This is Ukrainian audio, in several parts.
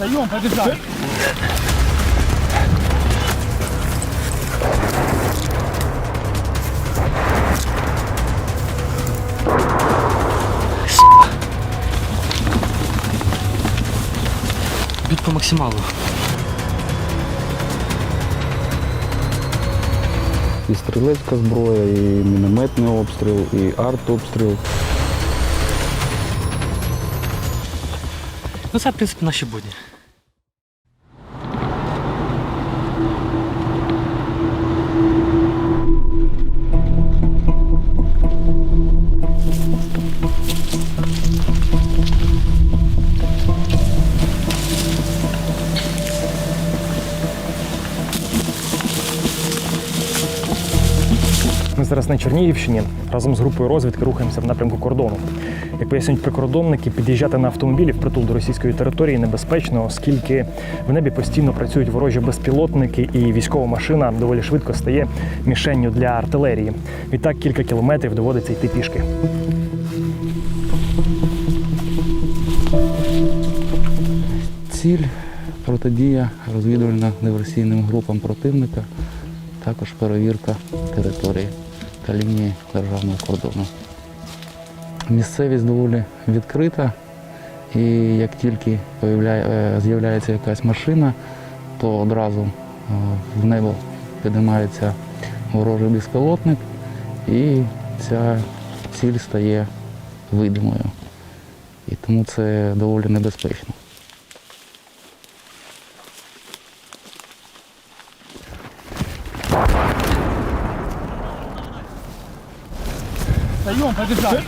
Встаем, побежали. Б'ють по максималу. І стрілецька зброя, і мінометний обстріл, і артобстріл. Ну це, в принципі, наші будні. На Чернігівщині разом з групою розвідки рухаємося в напрямку кордону. Як пояснюють прикордонники, під'їжджати на автомобілі впритул до російської території небезпечно, оскільки в небі постійно працюють ворожі безпілотники, і військова машина доволі швидко стає мішенню для артилерії. Відтак кілька кілометрів доводиться йти пішки. Ціль протидія розвідувально-диверсійним групам противника, також перевірка території та лінії державного кордону. Місцевість доволі відкрита, і як тільки е, з'являється якась машина, то одразу е, в небо піднімається ворожий безпілотник і ця ціль стає видимою. І тому це доволі небезпечно. Встаем, побежали.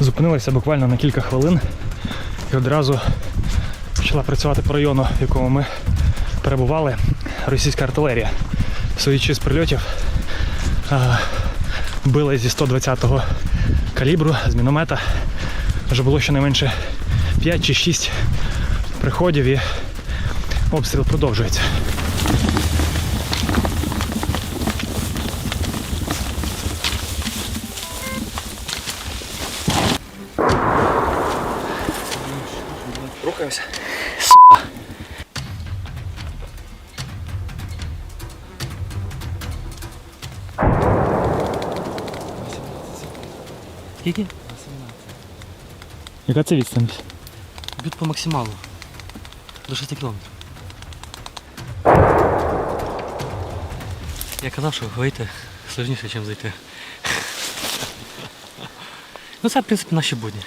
Зупинилися буквально на кілька хвилин і одразу почала працювати по району, в якому ми перебували, російська артилерія. Судячи з прильотів, били зі 120-го калібру з міномета. Вже було щонайменше 5 чи 6 приходів і обстріл продовжується. Скільки? Яка це відстань? Б'ють по максималу. До 6 кілометрів. Я казав, що вийти сложніше, ніж зайти. Ну це, в принципі, наші будні.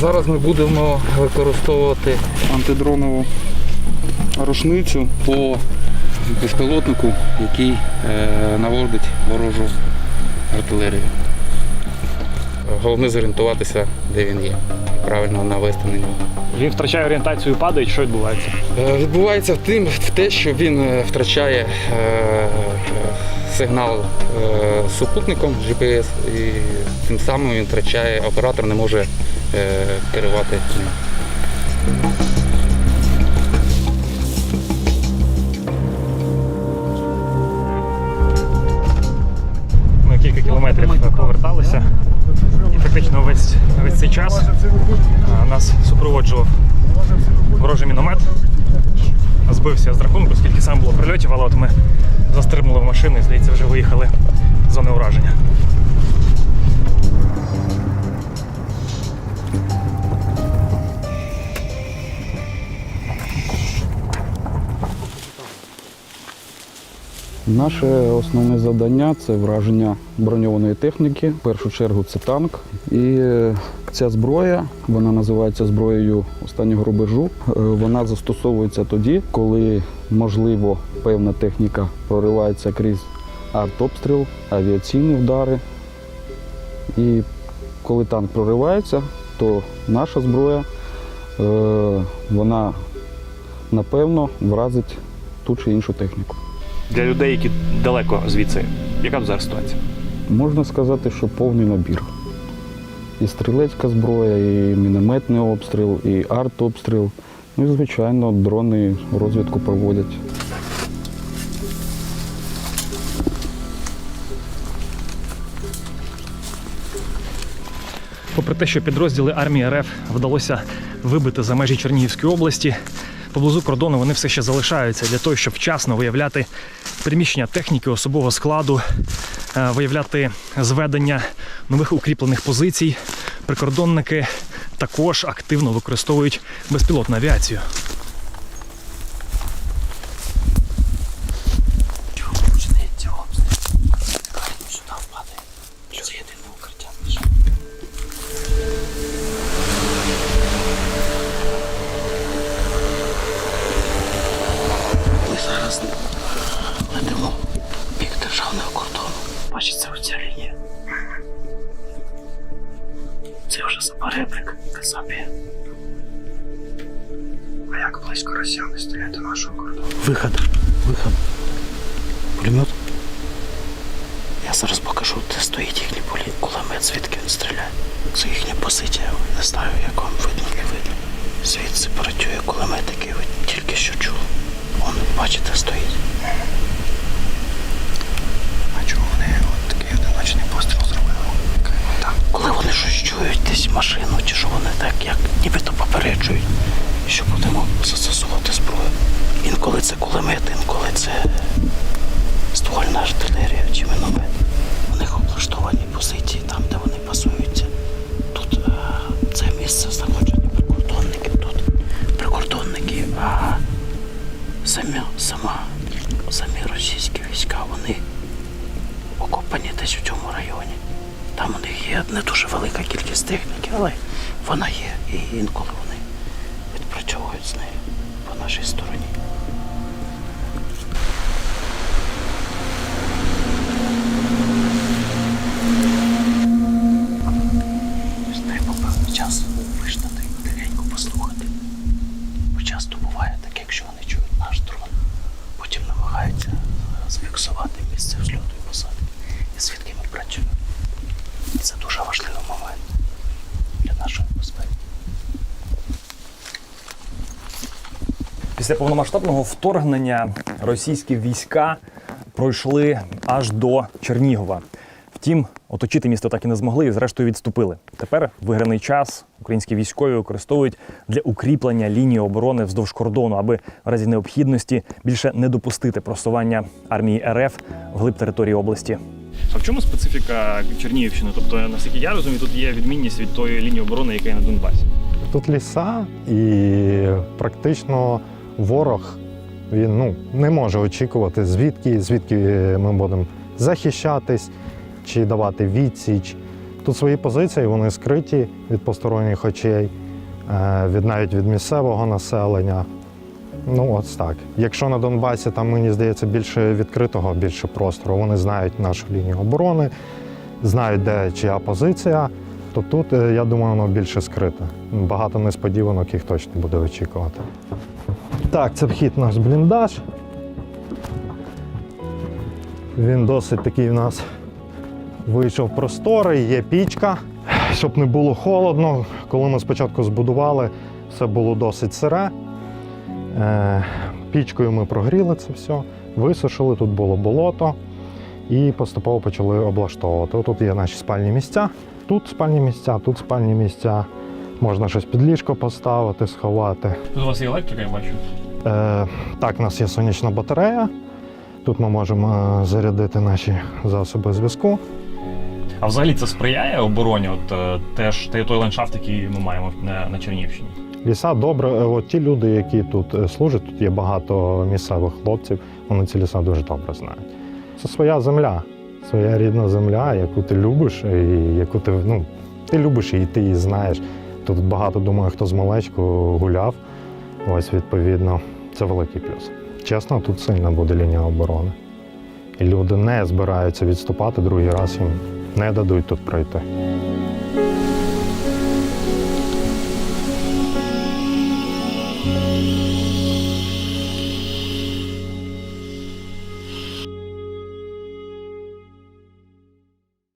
Зараз ми будемо використовувати антидронову рушницю по безпілотнику, який е, наводить ворожу артилерію. Головне зорієнтуватися, де він є, правильно навести на нього. Він втрачає орієнтацію і падає, що відбувається? Е, Відбувається в тим, в те, що він е, втрачає сигнал супутником GPS і тим самим він втрачає, оператор не може керувати ним. Цей час нас супроводжував ворожий міномет. Збився з рахунку, скільки сам було прильотів, але от ми застрибнули в машину і, здається, вже виїхали з зони ураження. Наше основне завдання це враження броньованої техніки. В першу чергу це танк. І е, ця зброя, вона називається зброєю останнього рубежу. Е, Вона застосовується тоді, коли можливо певна техніка проривається крізь артобстріл, авіаційні вдари. І коли танк проривається, то наша зброя е, вона напевно вразить ту чи іншу техніку. Для людей, які далеко звідси, яка б зараз ситуація? Можна сказати, що повний набір. І стрілецька зброя, і мінометний обстріл, і артобстріл. Ну і, звичайно, дрони розвідку проводять. Попри те, що підрозділи армії РФ вдалося вибити за межі Чернігівської області, поблизу кордону вони все ще залишаються для того, щоб вчасно виявляти приміщення техніки, особового складу, е, виявляти зведення нових укріплених позицій. Прикордонники також активно використовують безпілотну авіацію. Бачиться оця лінія. Це вже за перебрик Касапія. А як близько росіяни стоять до нашого кордону? Виход. Виход. Пулемет. Я зараз покажу, де стоїть їхній полі- кулемет, звідки він стріляє. Це їхня позиція. Не знаю, як вам видно, не видно. Звідси працює кулемет, який ви тільки що чули. Он, бачите, стоїть. А чого вони от такий одиночний постріл зробили? Так. Коли вони щось чують, десь машину, чи що вони так, як нібито попереджують, що будемо застосовувати зброю. Інколи це кулемет, інколи це ствольна артилерія чи міномет. У них облаштовані позиції там, де вони пасуються. Тут е, це місце знаходження прикордонників. Тут прикордонники, а самі, сама, самі російські війська, вони окопані десь у цьому районі. Там у них є не дуже велика кількість техніки, але вона є. І інколи вони відпрацьовують з нею по нашій стороні. Це дуже важливий момент для нашої безпеки. Після повномасштабного вторгнення російські війська пройшли аж до Чернігова. Втім, оточити місто так і не змогли і зрештою відступили. Тепер виграний час українські військові використовують для укріплення лінії оборони вздовж кордону, аби в разі необхідності більше не допустити просування армії РФ вглиб території області. А в чому специфіка Чернігівщини? Тобто, наскільки я розумію, тут є відмінність від тої лінії оборони, яка є на Донбасі. Тут ліса, і практично ворог він ну, не може очікувати, звідки, звідки ми будемо захищатись чи давати відсіч. Тут свої позиції, вони скриті від посторонніх очей, е, від навіть від місцевого населення. Ну, ось так. Якщо на Донбасі там, мені здається, більше відкритого, більше простору, вони знають нашу лінію оборони, знають, де чия позиція, то тут, е, я думаю, воно більше скрите. Багато несподіванок їх точно буде очікувати. Так, це вхід наш бліндаж. Він досить такий у нас вийшов просторий, є пічка, щоб не було холодно. Коли ми спочатку збудували, все було досить сире. Е, Пічкою ми прогріли це все, висушили, тут було болото і поступово почали облаштовувати. Тут є наші спальні місця, тут спальні місця, тут спальні місця. Можна щось під ліжко поставити, сховати. Тут у вас є електрика, я бачу. Е, так, у нас є сонячна батарея. Тут ми можемо е, зарядити наші засоби зв'язку. А взагалі це сприяє обороні? От е, теж той той ландшафт, який ми маємо на, на Чернігівщині. Ліса добре. Е, От ті люди, які тут е, служать, тут є багато місцевих хлопців, вони ці ліса дуже добре знають. Це своя земля, своя рідна земля, яку ти любиш, і яку ти ну, ти любиш і ти її знаєш. Тут багато думаю, хто з малечку гуляв. Ось відповідно, це великий плюс. Чесно, тут сильна буде лінія оборони. І люди не збираються відступати, другий раз їм не дадуть тут пройти.